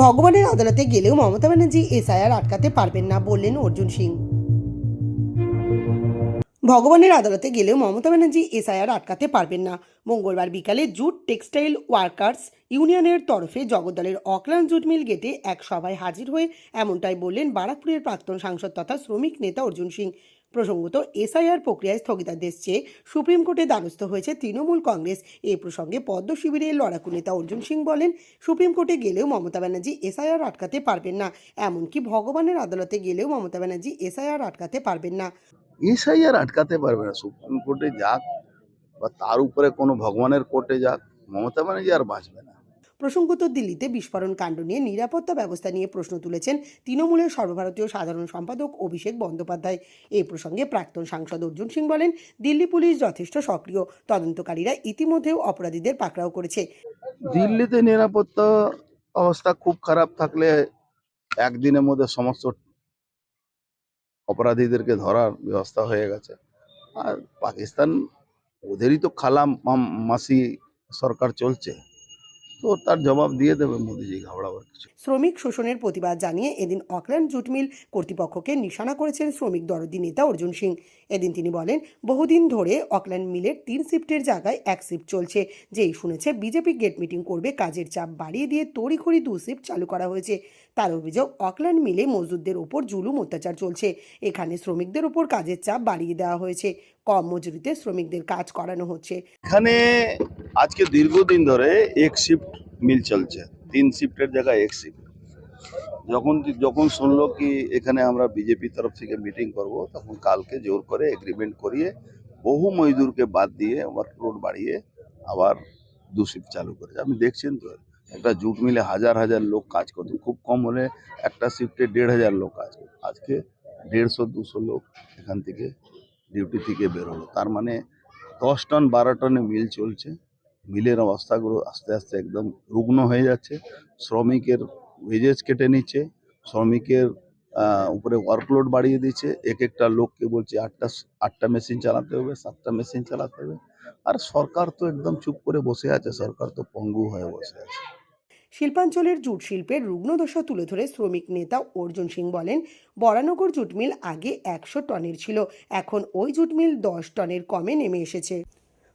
ভগবানের আদালতে গেলেও মমতা ব্যানার্জি এসআইআর আটকাতে পারবেন না বললেন অর্জুন সিং। ভগবানের আদালতে গেলেও মমতা ব্যানার্জি এসআইআর আটকাতে পারবেন না। মঙ্গলবার বিকালে জুট টেক্সটাইল ওয়ার্কার্স ইউনিয়নের তরফে জগদ্দলের অকল্যান্ড জুট মিল গেটে এক সভায় হাজির হয়ে এমনটাই বললেন বারাকপুরের প্রাক্তন সাংসদ তথা শ্রমিক নেতা অর্জুন সিং। প্রসঙ্গত, এসআইআর প্রক্রিয়ায় স্থগিতাদেশ চেয়ে সুপ্রিম কোর্টে দ্বারস্থ হয়েছে তৃণমূল কংগ্রেস। এ প্রসঙ্গে পদ্ম শিবিরের লড়াকু নেতা অর্জুন সিং বলেন, সুপ্রিম কোর্টে গেলেও মমতা ব্যানার্জি এসআইআর আটকাতে পারবেন না। এমনকি ভগবানের আদালতে গেলেও মমতা ব্যানার্জি এসআইআর আটকাতে পারবেন না। এসআইআর আটকাতে পারবে না। সুপ্রিম কোর্টে যাক বা তার উপরে কোনো ভগবানের কোর্টে যাক, মমতা ব্যানার্জি আর বাঁচবে না। প্রসঙ্গত দিল্লিতে বিস্ফোরণ কাণ্ড নিয়ে নিরাপত্তা ব্যবস্থা নিয়ে প্রশ্ন তুলেছেন তৃণমূলের সর্বভারতীয় সাধারণ সম্পাদক অভিষেক বন্দ্যোপাধ্যায়। এই প্রসঙ্গে প্রাক্তন সাংসদ অর্জুন সিং বলেন, দিল্লি পুলিশ যথেষ্ট সক্রিয়। তদন্তকারীরা ইতিমধ্যেও অপরাধীদের পাকড়াও করেছে। দিল্লিতে নিরাপত্তা অবস্থা খুব খারাপ থাকলে একদিনের মধ্যে সমস্ত অপরাধীদেরকে ধরার ব্যবস্থা হয়ে গেছে। আর পাকিস্তান, ওদেরই তো খালা মাসি সরকার চলছে। তো তার জবাব দিয়ে দেবে মোদিজি, ঘাবড়াবার কিছু শ্রমিক শোষণের প্রতিবাদ জানিয়ে এদিন অকল্যান্ড জুট মিল কর্তৃপক্ষকে নিশানা করেছেন শ্রমিক দরদি নেতা অর্জুন সিং। এদিন তিনি বলেন, বহুদিন ধরে অকল্যান্ড মিলের তিন শিফটের জায়গায় এক শিফট চলছে। যেই শুনেছে, বিজেপি গেট মিটিং করবে, কাজের চাপ বাড়িয়ে দিয়ে তড়িঘড়ি দু শিফট চালু করা হয়েছে। তার অভিযোগ, অকল্যান্ড মিলে মজদুরদের ওপর জুলুম অত্যাচার চলছে। এখানে শ্রমিকদের ওপর কাজের চাপ বাড়িয়ে দেওয়া হয়েছে। কম মজুরিতে শ্রমিকদের কাজ করানো হচ্ছে। এখানে আজকে দীর্ঘদিন ধরে এক শিফট মিল চলছে। তিন শিফটের জায়গায় এক শিফট যখন যখন শুনলো কি এখানে আমরা বিজেপি তরফ থেকে মিটিং করব, তখন কালকে জোর করে এগ্রিমেন্ট করিয়ে বহু মজদুরকে বাদ দিয়ে ওয়ার্কলোড বাড়িয়ে আবার দু শিফট চালু করেছে। আপনি দেখছেন তো, একটা জুট মিলে হাজার হাজার লোক কাজ করতো খুব কম হলে একটা শিফটে দেড় হাজার লোক কাজ আজকে দেড়শো, দুশো লোক এখান থেকে ডিউটি থেকে বেরোলো। তার মানে দশ টন, বারো টনে মিল চলছে। মিলের অবস্থাগুলো আস্তে আস্তে একদম রুগ্ন হয়ে যাচ্ছে। শ্রমিকের ওয়েজেস কেটে নিচ্ছে। শ্রমিকের উপরে ওয়ার্কলোড বাড়িয়ে দিচ্ছে। এক একটা লোককে বলছে আটটা আটটা মেশিন চালাতে হবে, সাতটা মেশিন চালাতে হবে। আর সরকার তো একদম চুপ করে বসে আছে। সরকার তো পঙ্গু হয়ে বসে আছে। শিল্পাঞ্চলের জুট শিল্পের রুগ্নদশা তুলে ধরে শ্রমিক নেতা অর্জুন সিং বলেন, বরানগর জুট মিল আগে একশো টনের ছিল, এখন ওই জুট মিল দশ টনের কমে নেমে এসেছে।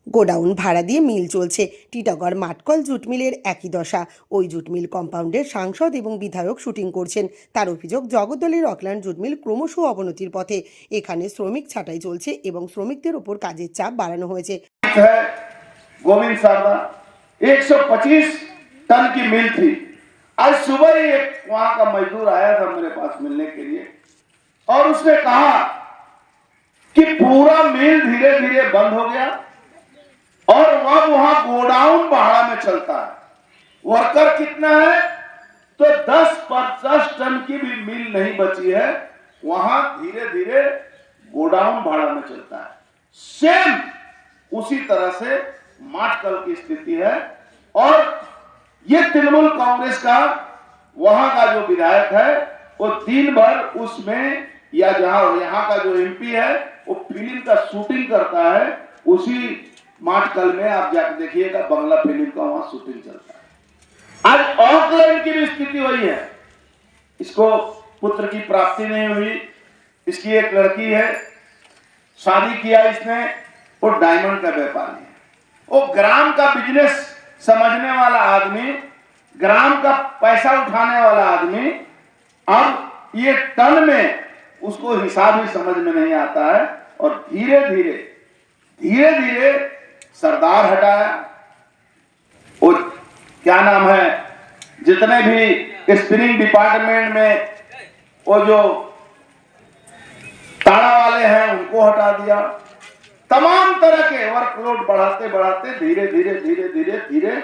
গোডাউন ভাড়া দিয়ে মিল চলছে, টিটাগড় মাটকল জুট মিলের একই দশা। ওই জুট মিল কম্পাউন্ডের সাংসদ এবং বিধায়ক শুটিং করছেন। তার অভিযোগ, জগদ্দলের অকল্যান্ড জুট মিল ক্রমশ অবনতির পথে। এখানে শ্রমিক ছাঁটাই চলছে এবং শ্রমিকদের ওপর কাজের চাপ বাড়ানো হয়েছে। গোবিন্দ সারদা 125 टन की मिल थी। आज सुबह ही एक वहाँ का मजदूर आया था मेरे पास मिलने के लिए और उसने कहा कि पूरा मिल धीरे धीरे बंद हो गया और अब वहाँ गोडाउन भाड़ा में चलता है। वर्कर कितना है? तो 10 पचास टन की भी मिल नहीं बची है। वहाँ धीरे धीरे गोडाउन भाड़ा में चलता है। सेम उसी तरह से माटकल की स्थिति है और ये तृणमूल कांग्रेस का, वहाँ का जो विधायक है, वो दिन भर उसमें, या जहाँ, यहाँ का जो एमपी है, वो फ़िल्म का शूटिंग करता है, उसी माटकल में आप जाकर देखिएगा, बंगला फ़िल्म का वहाँ शूटिंग चलता है। आज ऑकलैंड की भी स्थिति वही है। इसको पुत्र की प्राप्ति नहीं हुई। इसकी एक लड़की है, शादी किया इसने, वो डायमंड का व्यापारी है। वो ग्राम का बिज़नेस समझने वाला आदमी, ग्राम का पैसा उठाने वाला आदमी, अब ये टन में उसको हिसाब ही समझ में नहीं आता है और धीरे धीरे धीरे धीरे सरदार हटाया। वो क्या नाम है, जितने भी स्पिनिंग डिपार्टमेंट में वो जो ताड़ा वाले हैं, उनको हटा दिया। तमाम तरह के वर्कलोड बढ़ाते बढ़ाते धीरे धीरे धीरे धीरे धीरे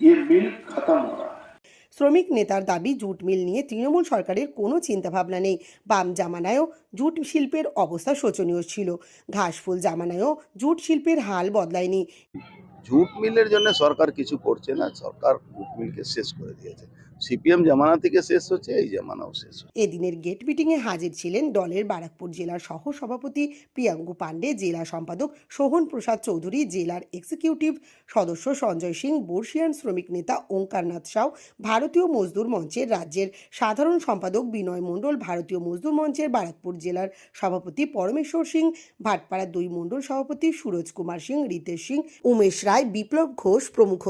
ये मिल खत्म हो रहा है শ্রমিক নেতার দাবি জুট মিল নিয়ে তৃণমূল সরকারের কোনো চিন্তাভাবনা নেই বাম জামানায়ও জুট শিল্পের অবস্থা শোচনীয় ছিল ঘাসফুল জামানায়ও জুট শিল্পের হাল বদলায়নি জুট মিলের জন্য সরকার কিছু করছে না, সরকার জুট মিলকে শেষ করে দিয়েছে। সিপিএম জামানা থেকে শেষ হচ্ছে, এই জামানাও শেষ হচ্ছে। এদিনের গেট মিটিংয়ে হাজির ছিলেন দলের বারাকপুর জেলার সহ সভাপতি প্রিয়াঙ্কু পাণ্ডে, জেলা সম্পাদক সোহন প্রসাদ চৌধুরী, জেলার এক্সিকিউটিভ সদস্য সঞ্জয় সিং, বর্ষিয়ান শ্রমিক নেতা ওঙ্কারনাথ সাউ, ভারতীয় মজদুর মঞ্চের রাজ্যের সাধারণ সম্পাদক বিনয় মণ্ডল, ভারতীয় মজদুর মঞ্চের বারাকপুর জেলার সভাপতি পরমেশ্বর সিং ভাটপাড়া দুই মণ্ডল সভাপতি সুরজ কুমার সিং, রিতেশ সিং, উমেশ রায় বিপ্লব ঘোষ প্রমুখ।